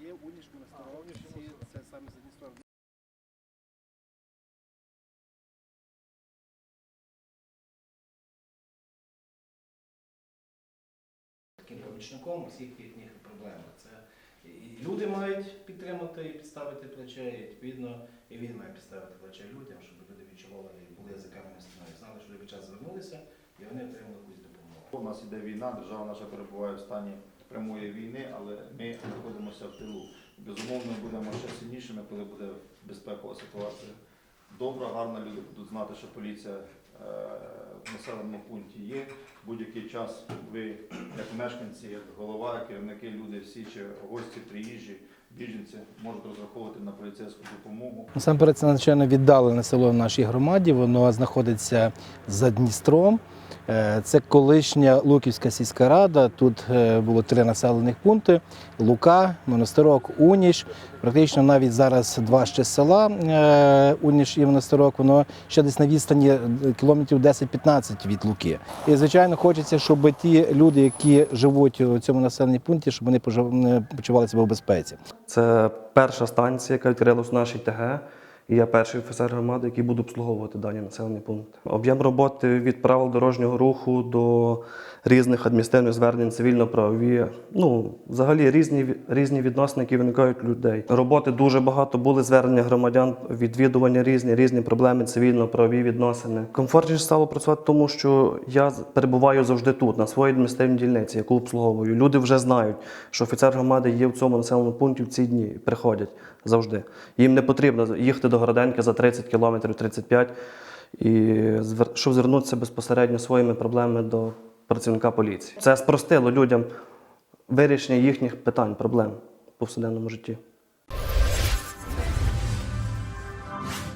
Є унішку на це саме за Дністрові. Помічником усіх їхніх проблем. Це і люди мають підтримати і підставити плече, і відповідно, і він має підставити плече людям, щоб люди відчували, і були язиками стіною. Знали, що люди час звернулися, і вони отримали нас іде війна, держава наша перебуває в стані прямої війни, але ми знаходимося в тилу. Безумовно, будемо ще сильнішими, коли буде безпекова ситуація. Добра, гарна люди будуть знати, що поліція е, в населеному пункті є. Будь-який час ви, як мешканці, як голова, керівники, люди всі чи гості, приїжджі, біженці можуть розраховувати на поліцейську допомогу. Насамперед, це надзвичайно віддалене село в нашій громаді. Воно знаходиться за Дністром. Е, Це колишня Луківська сільська рада. Тут е, було три населених пункти: Лука, Монастирок, Уніш. Практично навіть зараз два ще села е, Уніш і Монастирок. Воно ще десь на відстані кілометрів 10-15 від Луки. І звичайно, хочеться, щоб ті люди, які живуть у цьому населеному пункті, щоб вони почували себе в безпеці. Це перша станція, яка відкрилась в нашій ТГ. І я перший офіцер громади, який буде обслуговувати дані населені пункти. Об'єм роботи від правил дорожнього руху до різних адміністративних звернень, цивільно-правові. Ну, взагалі різні, різні відносини, які виникають людей. Роботи дуже багато були звернення громадян, відвідування різні, різні проблеми, цивільно-правові відносини. Комфортніше стало працювати, тому що я перебуваю завжди тут, на своїй адміністративній дільниці, яку обслуговую. Люди вже знають, що офіцер громади є в цьому населеному пункті в ці дні приходять завжди. Їм не потрібно їхати до Городенки за 30 кілометрів, 35, і щоб звернутися безпосередньо своїми проблемами до працівника поліції. Це спростило людям вирішення їхніх питань, проблем в повсякденному житті.